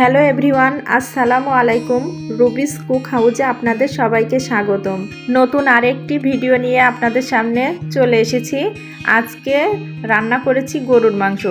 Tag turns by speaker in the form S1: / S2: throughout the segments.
S1: Hello everyone, আসসালামু আলাইকুম। রুবিস cook হাউজে আপনাদের সবাইকে স্বাগতম। নতুন আরেকটি ভিডিও নিয়ে আপনাদের সামনে চলে এসেছি। আজকে রান্না করেছি গরুর মাংস।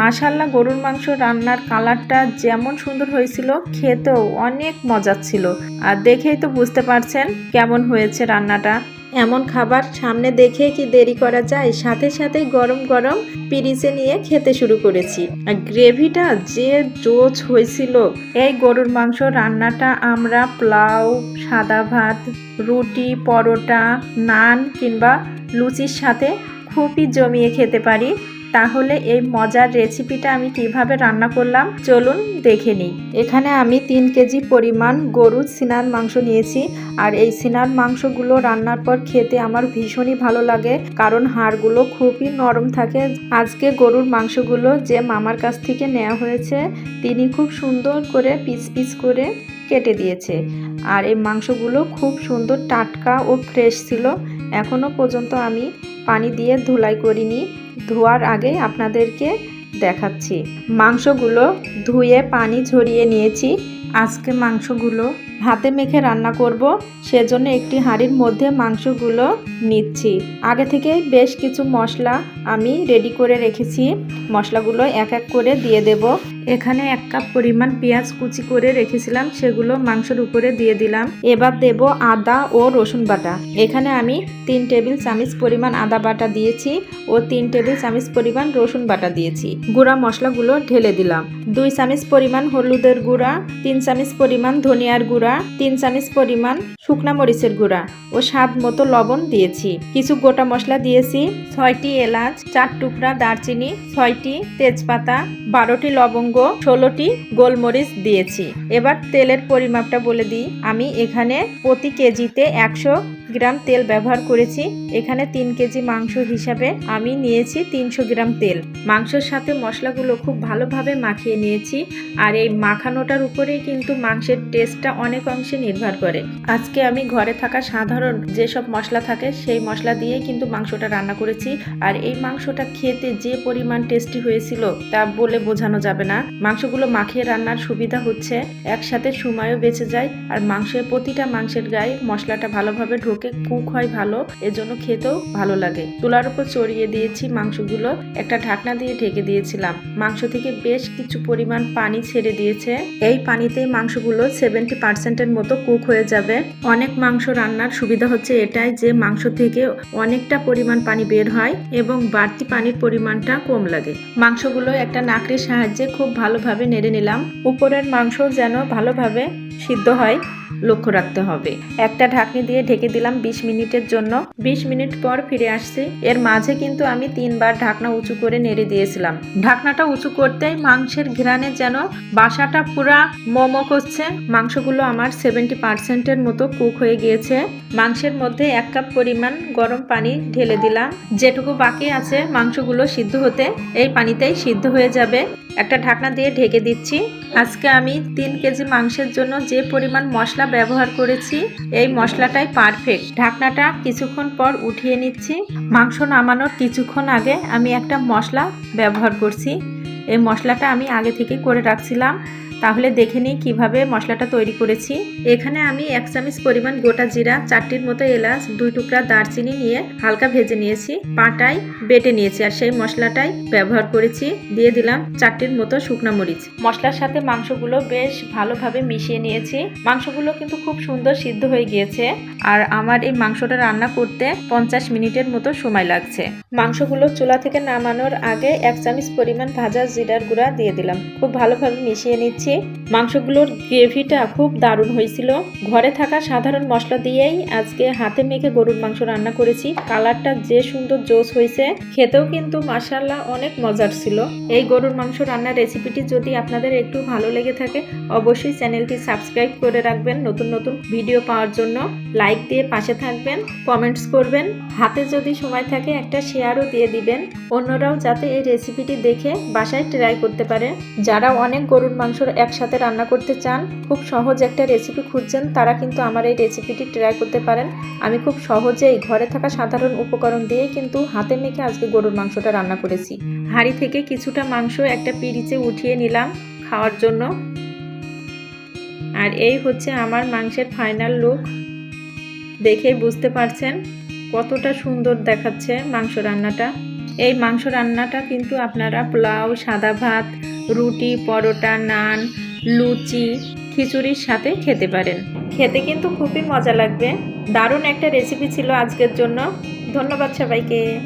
S1: মাশাল্লাহ গরুর মাংস রান্নার কালারটা যেমন সুন্দর হয়েছিল, খেতেও অনেক মজার ছিল। আর দেখেই তো বুঝতে পারছেন কেমন হয়েছে রান্নাটা। এমন খাবার সামনে দেখে কি দেরি করা যায়? সাথে সাথে গরম গরম পিরিচে নিয়ে খেতে শুরু করেছি। আর গ্রেভিটা যে জোচ হয়েছিল। এই গরুর মাংস রান্নাটা আমরা পোলাও, সাদা ভাত, রুটি, পরোটা, নান কিংবা লুচির সাথে খুবই জমিয়ে খেতে পারি। তাহলে এই মজার রেসিপিটা আমি কীভাবে রান্না করলাম চলুন দেখে নিই। এখানে আমি তিন কেজি পরিমাণ গরুর সিনার মাংস নিয়েছি আর এই সিনার মাংসগুলো রান্নার পর খেতে আমার ভীষণই ভালো লাগে কারণ হাড়গুলো খুবই নরম থাকে। আজকে গরুর মাংসগুলো যে মামার কাছ থেকে নেওয়া হয়েছে তিনি খুব সুন্দর করে পিস পিস করে কেটে দিয়েছে আর এই মাংসগুলো খুব সুন্দর টাটকা ও ফ্রেশ ছিল। এখনও পর্যন্ত আমি পানি দিয়ে ধুলাই করিনি। ধোয়ার আগে আপনাদেরকে দেখাচ্ছি। মাংসগুলো ধুয়ে পানি ঝরিয়ে নিয়েছি। আজকে মাংসগুলো হাতে মেখে রান্না করব, সেজন্য একটি হাঁড়ির মধ্যে মাংসগুলো নিচ্ছি। আগে থেকে বেশ কিছু মশলা আমি রেডি করে রেখেছি। মশলাগুলো এক এক করে দিয়ে দেব। এখানে এক কাপ পরিমাণ পেঁয়াজ কুচি করে রেখেছিলাম, সেগুলো মাংসের উপরে দিয়ে দিলাম। এবার দেব আদা ও রসুন বাটা। এখানে আমি তিন টেবিল চামচ পরিমাণ আদা বাটা দিয়েছি ও তিন টেবিল চামচ পরিমাণ রসুন বাটা দিয়েছি। গুঁড়া মশলাগুলো ঢেলে দিলাম। দুই চামচ পরিমাণ হলুদের গুঁড়া, তিন চামচ পরিমাণ ধনিয়ার গুঁড়া, তিন চামচ পরিমাণ শুকনা মরিচের গুঁড়া ও স্বাদ মতো লবণ দিয়েছি। কিছু গোটা মশলা দিয়েছি, ছয়টি এলাচ, চার টুকরা দারচিনি, ছয়টি তেজপাতা, বারোটি লবঙ্গ, ষোলোটি গোলমরিচ দিয়েছি। এবার তেলের পরিমাপটা বলে দিই। আমি এখানে প্রতি কেজিতে একশো গ্রাম তেল ব্যবহার করেছি। এখানে তিন কেজি মাংস হিসাবে আমি নিয়েছি তিনশো গ্রাম তেল। মাংসের সাথে মশলাগুলো খুব ভালোভাবে মাখিয়ে নিয়েছি। আর এই মাখানোটার উপরেই কিন্তু মাংসের টেস্টটা অনেক অংশে নির্ভর করে। আজকে আমি ঘরে থাকা সাধারণ যেসব মশলা থাকে, সেই মশলা দিয়েই কিন্তু মাংসটা রান্না করেছি। আর এই মাংসটা খেতে যে পরিমাণ টেস্টি হয়েছিল তা বলে বোঝানো যাবে না। মাংসগুলো মাখিয়ে রান্নার সুবিধা হচ্ছে, একসাথে সময়ও বেঁচে যায়। আর মাংসের প্রতিটা মাংসের গায়ে মশলাটা ভালোভাবে ঢোকে কুক হয় ভালো, এজন্য খেতেও ভালো লাগে। চুলার উপর চড়িয়ে দিয়েছি মাংসগুলো, একটা ঢাকনা দিয়ে ঢেকে দিয়েছিলাম। মাংস থেকে বেশ কিছু পরিমাণ পানি ছেড়ে দিয়েছে। এই পানিতেই মাংসগুলো সেভেন্টি পার্সেন্টের মতো কুক হয়ে যাবে। অনেক মাংস রান্নার সুবিধা হচ্ছে এটাই যে মাংস থেকে অনেকটা পরিমাণ পানি বের হয় এবং বাড়তি পানির পরিমাণটা কম লাগে। মাংসগুলো একটা নাকড়ির সাহায্যে খুব ভালোভাবে নেড়ে নিলাম। উপরের মাংস যেন ভালোভাবে সিদ্ধ হয়। লক্ষ্য রাখতে হবে। একটা ঢাকনি দিয়ে ঢেকে দিলাম বিশ মিনিটের জন্য। বিশ মিনিট পর ফিরে আসছি। এর মাঝে কিন্তু আমি তিনবার ঢাকনা উঁচু করে নেড়ে দিয়েছিলাম। ঢাকনাটা উঁচু করতেই মাংসের ঘ্রাণে যেন বাসাটা পুরা মোমো করছে। মাংসগুলো আমার সেভেন্টি পার্সেন্টের মতো কুক হয়ে গিয়েছে। মাংসের মধ্যে এক কাপ পরিমাণ গরম পানি ঢেলে দিলাম। যেটুকু বাকি আছে মাংসগুলো সিদ্ধ হতে, এই পানিতেই সিদ্ধ হয়ে যাবে। একটা ঢাকনা দিয়ে ঢেকে দিচ্ছি। আজকে আমি তিন কেজি মাংসের জন্য যে পরিমাণ মশলা ব্যবহার করেছি, এই মশলাটাই পারফেক্ট ঢাকনাটা কিছুক্ষণ পর উঠিয়ে নিচ্ছি। মাংস নামানোর কিছুক্ষণ আগে আমি একটা মশলা ব্যবহার করছি। এই মশলাটা আমি আগে থেকে করে রাখছিলাম। তাহলে দেখে নিই কীভাবে মশলাটা তৈরি করেছি। এখানে আমি এক চামচ পরিমাণ গোটা জিরা, চারটির মতো এলাচ, দুই টুকরা দারচিনি নিয়ে হালকা ভেজে নিয়েছি। পাটায় বেটে নিয়েছি আর সেই মশলাটাই ব্যবহার করেছি। দিয়ে দিলাম চারটির মতো শুকনো মরিচ। মশলার সাথে মাংসগুলো বেশ ভালোভাবে মিশিয়ে নিয়েছি। মাংসগুলো কিন্তু খুব সুন্দর সিদ্ধ হয়ে গিয়েছে। আর আমার এই মাংসটা রান্না করতে পঞ্চাশ মিনিটের মতো সময় লাগছে। মাংসগুলো চুলা থেকে নামানোর আগে এক চামচ পরিমাণ ভাজা জিরার গুঁড়া দিয়ে দিলাম। খুব ভালোভাবে মিশিয়ে নিচ্ছি। মাংসগুলোর গ্রেভিটা খুব দারুণ হয়েছিল। ঘরে থাকা সাধারণ মশলা দিয়েই আজকে হাতে মেখে গরুর মাংস রান্না করেছি। কালারটা যে সুন্দর জোস হয়েছে, খেতেও কিন্তু মাসাল্লাহ অনেক মজার ছিল। এই গরুর মাংস রান্নার রেসিপিটি যদি আপনাদের একটু ভালো লেগে থাকে, অবশ্যই চ্যানেলটি সাবস্ক্রাইব করে রাখবেন। নতুন নতুন ভিডিও পাওয়ার জন্য লাইক দিয়ে পাশে থাকবেন, কমেন্টস করবেন। হাতে যদি সময় থাকে, একটা শেয়ারও দিয়ে দিবেন। অন্যরাও যাতে এই রেসিপিটি দেখে বাসায় ট্রাই করতে পারে। যারা অনেক গরুর মাংস একসাথে রান্না করতে চান, খুব সহজ একটা রেসিপি খুঁজছেন, তারা কিন্তু আমার এই রেসিপিটি ট্রাই করতে পারেন। আমি খুব সহজেই ঘরে থাকা সাধারণ উপকরণ দিয়ে কিন্তু হাতে মেখে আজকে গরুর মাংসটা রান্না করেছি। হাঁড়ি থেকে কিছুটা মাংস একটা পিরিচে উঠিয়ে নিলাম খাওয়ার জন্য। আর এই হচ্ছে আমার মাংসের ফাইনাল লুক দেখেই বুঝতে পারছেন কতটা সুন্দর দেখাচ্ছে মাংস রান্নাটা। এই মাংস রান্নাটা কিন্তু আপনারা পোলাও, সাদা ভাত রুটি, পরোটা, নান, লুচি, খিচুড়ির সাথে খেতে পারেন। খেতে কিন্তু খুবই মজা লাগবে। দারুণ একটা রেসিপি ছিল আজকের জন্য। ধন্যবাদ সবাইকে।